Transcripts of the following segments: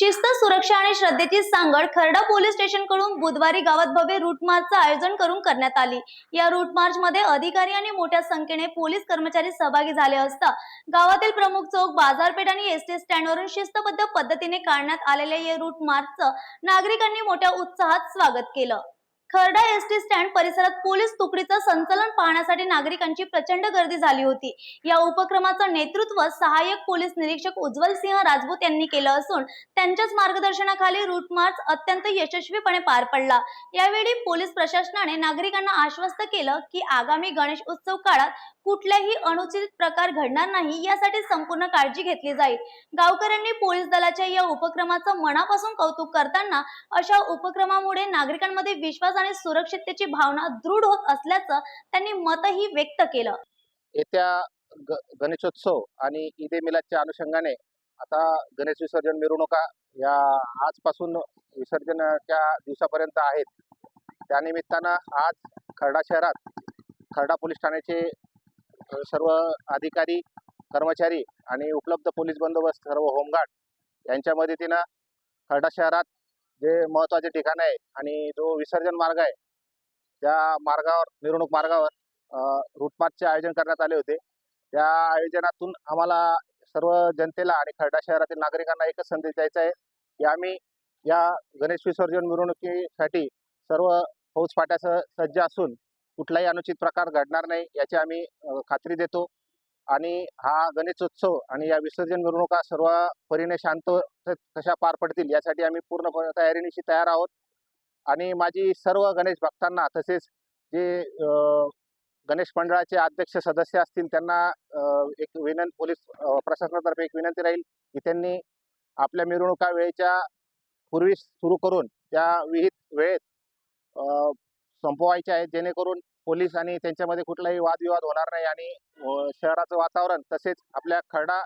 शिस्त सुरक्षा आणि श्रद्धेची सांगड खर्डा पोलीस स्टेशनकडून बुधवारी गावात भव्य रूट मार्चचं आयोजन करून करण्यात आली. या रूट मार्च मध्ये अधिकारी आणि मोठ्या संख्येने पोलीस कर्मचारी सहभागी झाले असता गावातील प्रमुख चौक बाजारपेठ आणि एस टी स्टँडवरून शिस्तबद्ध पद्धतीने काढण्यात आलेल्या या रूट मार्चचं नागरिकांनी मोठ्या उत्साहात स्वागत केलं. खर्डा एस टी स्टँड परिसरात पोलीस तुकडीचं संचलन पाहण्यासाठी नागरिकांची प्रचंड गर्दी झाली होती. या उपक्रमाचं नेतृत्व सहाय्यक पोलीस निरीक्षक उज्ज्वल सिंह राजपूत यांनी केलं असून त्यांच्याच मार्गदर्शनाखाली रूट मार्च अत्यंत यशस्वीपणे पार पडला. यावेळी पोलीस प्रशासनाने नागरिकांना आश्वस्त केलं की आगामी गणेश उत्सव काळात कुठल्याही अनुचित प्रकार घडणार नाही यासाठी संपूर्ण काळजी घेतली जाईल. गावकऱ्यांनी पोलीस दलाच्या या उपक्रमाचं मनापासून कौतुक करताना अशा उपक्रमामुळे नागरिकांमध्ये विश्वास आणि सुरक्षिततेची भावना दृढ होत असल्याचं त्यांनी मतही व्यक्त केलं. येत्या ग गणेशोत्सव आणि ईद ए मिलादच्या अनुषंगाने आता गणेश विसर्जन मिरवणुका या आजपासून विसर्जनाच्या दिवसापर्यंत आहेत. त्यानिमित्तानं आज खर्डा शहरात खर्डा पोलीस ठाण्याचे सर्व अधिकारी कर्मचारी आणि उपलब्ध पोलीस बंदोबस्त सर्व होमगार्ड यांच्या मदतीनं खर्डा शहरात जे महत्त्वाचे ठिकाण आहे आणि जो विसर्जन मार्ग आहे त्या मार्गावर मिरवणूक मार्गावर रूटमार्चचे आयोजन करण्यात आले होते. त्या आयोजनातून आम्हाला सर्व जनतेला आणि खर्डा शहरातील नागरिकांना एकच संदेश द्यायचा आहे की आम्ही या गणेश विसर्जन मिरवणुकीसाठी सर्व फौजफाट्यासह सज्ज असून कुठलाही अनुचित प्रकार घडणार नाही याची आम्ही खात्री देतो. आणि हा गणेशोत्सव आणि या विसर्जन मिरवणुका सर्व परीने शांत कशा पार पडतील यासाठी आम्ही पूर्ण तयारीनिशी तयार आहोत. आणि माझी सर्व गणेश भक्तांना तसेच जे गणेश मंडळाचे अध्यक्ष सदस्य असतील त्यांना एक विनंती पोलीस प्रशासनातर्फे एक विनंती राहील की त्यांनी आपल्या मिरवणुका वेळेच्या पूर्वी सुरू करून त्या विहित वेळेत संपवायच्या आहेत जेणेकरून पोलीस आणि त्यांच्यामध्ये कुठलाही वादविवाद होणार नाही आणि शहराचं वातावरण तसेच आपल्या खर्डा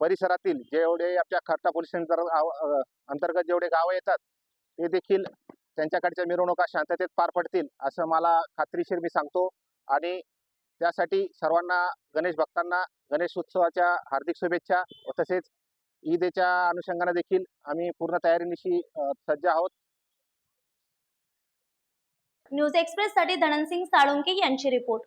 परिसरातील जेवढे आपल्या खर्डा पोलीस अंतर्गत जेवढे गावं येतात ते देखील त्यांच्याकडच्या मिरवणुका शांततेत पार पडतील असं मला खात्रीशीर मी सांगतो. आणि त्यासाठी सर्वांना गणेश भक्तांना गणेश उत्सवाच्या हार्दिक शुभेच्छा व तसेच ईदेच्या अनुषंगाने देखील आम्ही पूर्ण तयारीनिशी सज्ज आहोत. न्यूज एक्सप्रेस साठी धननसिंग साळुंके यांची रिपोर्ट.